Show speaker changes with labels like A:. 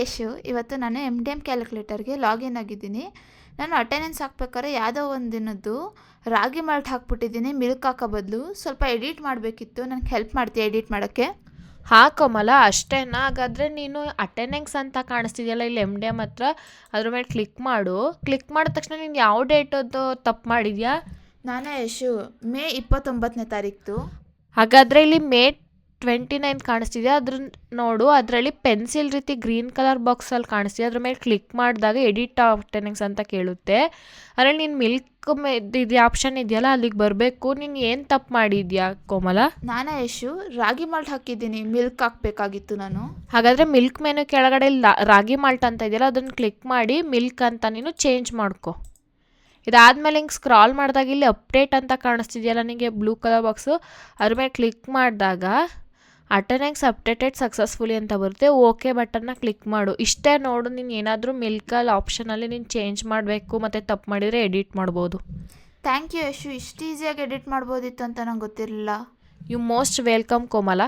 A: ಯಶು ಇವತ್ತು ನಾನು M D M ಕ್ಯಾಲ್ಕುಲೇಟರ್ಗೆ ಲಾಗಿನ್ ಆಗಿದ್ದೀನಿ. ನಾನು ಅಟೆಂಡೆನ್ಸ್ ಹಾಕ್ಬೇಕಾದ್ರೆ ಯಾವುದೋ ಒಂದು ದಿನದ್ದು ರಾಗಿ ಮಾಲ್ಟ್ ಹಾಕ್ಬಿಟ್ಟಿದ್ದೀನಿ ಮಿಲ್ಕ್ ಹಾಕೋ ಬದಲು. ಸ್ವಲ್ಪ ಎಡಿಟ್ ಮಾಡಬೇಕಿತ್ತು. ನನಗೆ ಹೆಲ್ಪ್ ಮಾಡ್ತೀಯ ಎಡಿಟ್ ಮಾಡೋಕ್ಕೆ?
B: ಹಾ ಕಮಲ ಅಷ್ಟೇನಾ ಹಾಗಾದರೆ ನೀನು ಅಟೆಂಡೆನ್ಸ್ ಅಂತ ಕಾಣಿಸ್ತಿದೆಯಲ್ಲ ಇಲ್ಲಿ ಎಂ ಡಿ ಎಂ ಹತ್ರ? ಅದ್ರ ಮೇಲೆ ಕ್ಲಿಕ್ ಮಾಡು. ಕ್ಲಿಕ್ ಮಾಡಿದ ತಕ್ಷಣ ನೀನು ಯಾವ ಡೇಟದ್ದು ತಪ್ಪು ಮಾಡಿದ್ಯಾ?
A: ನಾನೇ ಯಶು ಮೇ ಇಪ್ಪತ್ತೊಂಬತ್ತನೇ ತಾರೀಕು
B: ಹಾಗಾದರೆ ಇಲ್ಲಿ ಮೇ ಟ್ವೆಂಟಿ ನೈನ್ ಕಾಣಿಸ್ತಿದೆ. ಅದ್ರ ನೋಡು ಅದರಲ್ಲಿ ಪೆನ್ಸಿಲ್ ರೀತಿ ಗ್ರೀನ್ ಕಲರ್ ಬಾಕ್ಸಲ್ಲಿ ಕಾಣಿಸ್ತಿದೆ. ಅದ್ರ ಮೇಲೆ ಕ್ಲಿಕ್ ಮಾಡಿದಾಗ ಎಡಿಟ್ ಆಫ್ಟೆನಿಂಗ್ಸ್ ಅಂತ ಕೇಳುತ್ತೆ. ಅದರಲ್ಲಿ ನೀನು ಮಿಲ್ಕ್ ಇದು ಆಪ್ಷನ್ ಇದೆಯಲ್ಲ ಅಲ್ಲಿಗೆ ಬರಬೇಕು. ನೀನು ಏನು ತಪ್ಪು ಮಾಡಿದ್ಯಾ ಕೋಮಲ?
A: ನಾನು ಯಶು ರಾಗಿ ಮಾಲ್ಟ್ ಹಾಕಿದ್ದೀನಿ. ಮಿಲ್ಕ್ ಹಾಕಬೇಕಾಗಿತ್ತು ನಾನು.
B: ಹಾಗಾದರೆ ಮಿಲ್ಕ್ ಮೆನು ಕೆಳಗಡೆ ರಾಗಿ ಮಾಲ್ಟ್ ಅಂತ ಇದೆಯಲ್ಲ ಅದನ್ನು ಕ್ಲಿಕ್ ಮಾಡಿ ಮಿಲ್ಕ್ ಅಂತ ನೀನು ಚೇಂಜ್ ಮಾಡ್ಕೊ. ಇದಾದಮೇಲೆ ಹಿಂಗೆ ಸ್ಕ್ರಾಲ್ ಮಾಡಿದಾಗ ಇಲ್ಲಿ ಅಪ್ಡೇಟ್ ಅಂತ ಕಾಣಿಸ್ತಿದೆಯಲ್ಲ ನಿಮಗೆ ಬ್ಲೂ ಕಲರ್ ಬಾಕ್ಸು ಅದ್ರ ಮೇಲೆ ಕ್ಲಿಕ್ ಮಾಡಿದಾಗ ಅಟೆಂಡೆನ್ಸ್ ಅಪ್ಡೇಟೆಡ್ ಸಕ್ಸಸ್ಫುಲಿ ಅಂತ ಬರುತ್ತೆ ಓಕೆ ಬಟನ್ನ ಕ್ಲಿಕ್ ಮಾಡು. ಇಷ್ಟೇ ನೋಡು ನೀನು ಏನಾದರೂ ಮಿಲ್ಕಲ್ಲಿ ಆಪ್ಷನಲ್ಲಿ ನೀನು ಚೇಂಜ್ ಮಾಡಬೇಕು ಮತ್ತು ತಪ್ಪು ಮಾಡಿದರೆ ಎಡಿಟ್ ಮಾಡ್ಬೋದು.
A: ಥ್ಯಾಂಕ್ ಯು ಯಶು ಇಷ್ಟು ಈಸಿಯಾಗಿ ಎಡಿಟ್ ಮಾಡ್ಬೋದಿತ್ತು ಅಂತ ನಂಗೆ ಗೊತ್ತಿರಲಿಲ್ಲ.
B: You most welcome Komala.